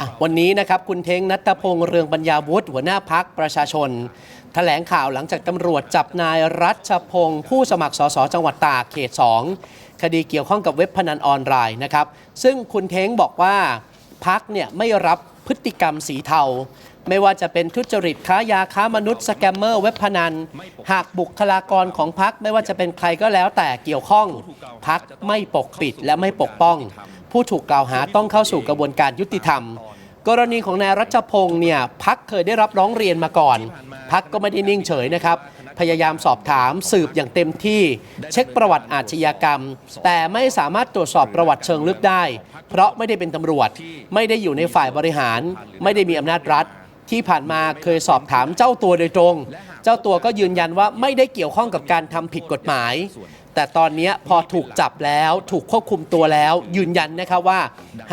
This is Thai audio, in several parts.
อะวันนี้นะครับคุณเท้งนัตพงษ์เรืองปัญญาวุฒิหัวหน้าพักประชาชน แถลงข่าวหลังจากตำรวจจับนายรัชพงศ์ผู้สมัครสสจังหวัดตากเขต 2 คดีเกี่ยวข้องกับเว็บพนันออนไลน์นะครับ ซึ่งคุณเท้งบอกว่าพักเนี่ยไม่รับพฤติกรรมสีเทา ไม่ว่าจะเป็นทุจริตค้ายาค้ามนุษย์สแกมเมอร์เว็บพนัน หากบุคลากรของพักไม่ว่าจะเป็นใครก็แล้วแต่เกี่ยวข้องพักไม่ปกปิดและไม่ปกป้อง ผู้ถูกกล่าวหาต้องเข้าสู่กระบวนการยุติธรรม กรณีของนายรัชพงศ์เนี่ยพักเคยได้รับร้องเรียนมาก่อน พักก็ไม่ได้นิ่งเฉยนะครับ พยายามสอบถามสืบอย่างเต็มที่ เช็คประวัติอาชญากรรม แต่ไม่สามารถตรวจสอบประวัติเชิงลึกได้ เพราะไม่ได้เป็นตำรวจ ไม่ได้อยู่ในฝ่ายบริหาร ไม่ได้มีอำนาจรัฐที่ผ่านมาเคยสอบถามเจ้าตัวโดยตรง เจ้าตัวก็ยืนยันว่าไม่ได้เกี่ยวข้องกับการทำผิดกฎหมาย แต่ตอนนี้พอถูกจับแล้วถูกควบคุมตัวแล้ว ยืนยันนะครับว่า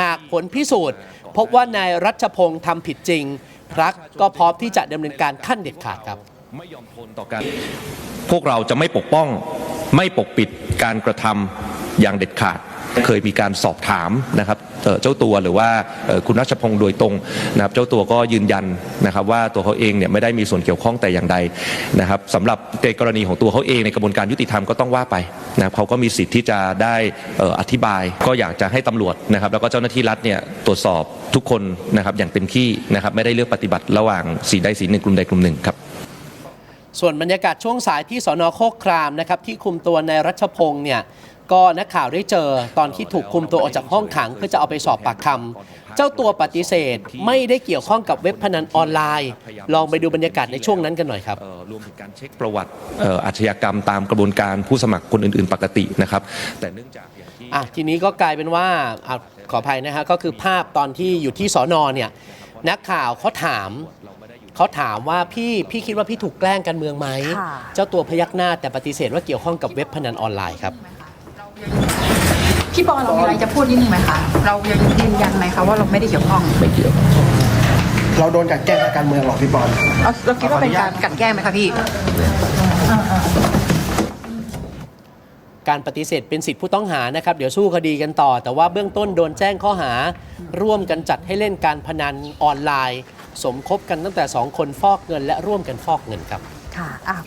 หากผลพิสูจน์ พบว่านายรัชพงศ์ทำผิดจริงพักก็พร้อมที่จะดำเนินการขั้นเด็ดขาดครับ ไม่ยอมทนต่อการพวกเราจะไม่ปกป้อง ไม่ปกปิดการกระทำอย่างเด็ดขาด เคยมีการสอบถามนะครับเจ้าตัวหรือว่าคุณรัชพงศ์โดยตรงนะครับเจ้าตัวก็ยืนยันนะครับว่าตัวเขาเองเนี่ยไม่ได้มีส่วนเกี่ยวข้องแต่อย่างใดนะครับสำหรับในกรณีของตัวเขาเองในกระบวนการยุติธรรมก็ต้องว่าไปนะครับเขาก็มีสิทธิ์ที่จะได้อธิบาย ก็อยากจะให้ตำรวจนะครับแล้วก็เจ้าหน้าที่รัฐเนี่ยตรวจสอบทุกคนนะครับอย่างเต็มที่นะครับไม่ได้เลือกปฏิบัติระหว่างสีใดสีหนึ่งกลุ่มใดกลุ่มหนึ่งครับส่วนบรรยากาศช่วงสายที่สนโคกครามนะครับที่คุมตัวนายรัชพงศ์เนี่ย ก็นักข่าวได้เจอตอนที่ถูกคุมตัวออกจากห้องขังเพื่อจะเอาไปสอบปากคำเจ้าตัวปฏิเสธไม่ได้เกี่ยวข้องกับเว็บพนันออนไลน์ ลองไปดูบรรยากาศในช่วงนั้นกันหน่อยครับเอ่อรวมถึงการเช็คประวัติเอ่ออาชญากรรมตามกระบวนการผู้สมัครคนอื่น ๆ ปกตินะครับ แต่เนื่องจากอย่างที่อะทีนี้ก็กลายเป็นว่าอะขออภัยนะฮะก็คือภาพตอนที่อยู่ที่สอนอเนี่ยนักข่าวเขาถามเขาถามว่าพี่พี่คิดว่าพี่ถูกแกล้งการเมืองไหมค่ะเจ้าตัวพยักหน้าแต่ปฏิเสธว่าเกี่ยวข้องกับเว็บพนันออนไลน์ครับ พี่ปอเรามีอะไรจะพูดนิดนึงไหมคะ เรายังยืนยันไหมคะว่าเราไม่ได้เกี่ยวข้องไม่เกี่ยว เราโดนกลันแกล้งทางการเมืองหรอพี่บอลเราเราคิดว่าเป็นการกลันแกล้งไหมคะพี่ การปฏิเสธเป็นสิทธิผู้ต้องหานะครับ เดี๋ยวสู้คดีกันต่อ แต่ว่าเบื้องต้นโดนแจ้งข้อหา ร่วมกันจัดให้เล่นการพนันออนไลน์ สมคบกันตั้งแต่ 2 คนฟอกเงิน และร่วมกันฟอกเงินครับ ค่ะอะ